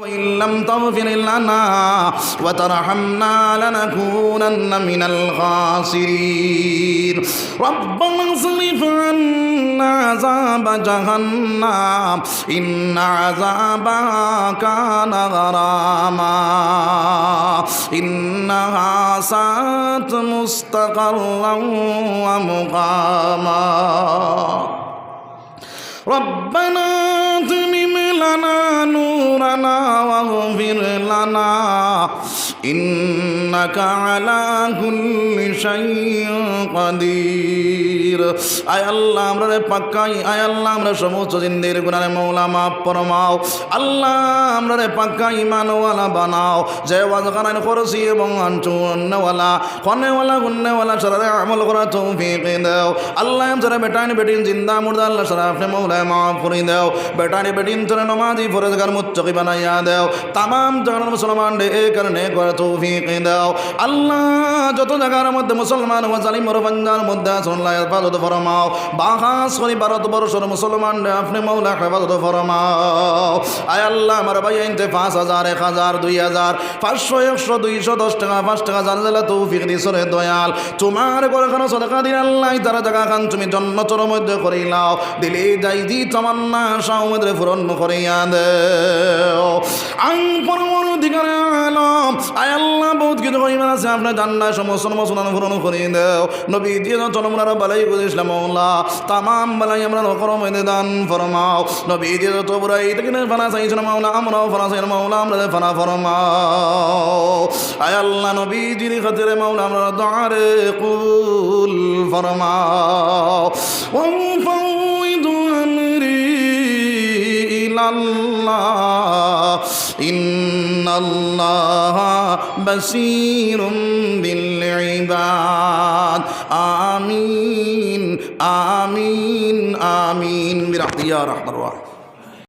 وإن لم تغفر لنا وترحمنا لنكونن من الخاسرين. ربنا اصرف عنا عذاب جهنم إن عذابها كان غراما. إنها ساءت مستقرا ومقاما. ربنا اتمم لنا نورنا না ইন إنك على كل شيء قدير আয় আল্লাহ আমরা রে পাক্কাই আয় আল্লাহ আমরা সমস্ত জিন্দের গুনারে মৌলা মাফ ফরমাও আল্লাহ আমরা রে পাক্কা ইমানওয়ালা বানাও যে ওয়াজখানায় খরসি এবং আঞ্চুন্নওয়ালা খনেওয়ালা গুন্নেওয়ালা সারা আমল করা তৌফিক দাও আল্লাহ যারা বেটাইন বেটিন জিন্দা মুর্দা আল্লাহ সারা আপনি মৌলায় মাফ করে দাও বেটানি বেটিন তোরে নমাজি ফরজগার মুত্তকি বানাইয়া দাও তামাম জানার মুসলমান রে এ কারণে করে তৌফিক দাও। আল্লাহ, যত জায়গার মধ্যে মুসলমান ও জালিম রবান্দার মধ্যে আসল্লাহ হেফাজত ফরমাও। বাহাস করি ভারতবর্ষের মুসলমান আপনি মৌলা হেফাজত ফরমাও। আয় আল্লাহ, আমার ভাই আইনতে পাঁচ হাজার, এক হাজার, দুই হাজার, পাঁচশো, একশো, দুইশো, দশ টাকা, পাঁচ টাকা জান জালা তৌফিক দিছরে দয়াল। তোমার করে কোনো সদকা দিন আল্লাহ তারা জায়গা খান তুমি জন্মচর মধ্যে করিলাও দিলে যাই দি তমান্না সাউমদ্রে ফুরন করিয়া দেও। আং পরবর্তীকারে আলম আয় আল্লাহ, বহুত কিছু পরিমাণ আছে, আপনার জান্নার সমস্ত মুসলমান পূরণ করিয়ে দেও। নবী দিয়ে চলমনার বালাই করেছিলাম মৌলা তামাম বালাই আমরা নকর মেদে দান ফরমাও। নবী দিয়ে যত বুড়াই থেকে ফানা চাইছিল মাওলা, আমরাও ফানা চাইল মাওলা, আমরা ফানা ফরমাও। আয় আল্লাহ, নবী জির খাতিরে মাওলা, আমরা দোয়ারে কুল ফরমাও। ওম ফাউদু আমরি ইলাল্লাহ। إن الله بصير بالعباد. آمين آمين آمين. برحمة يا رحمة الرحيم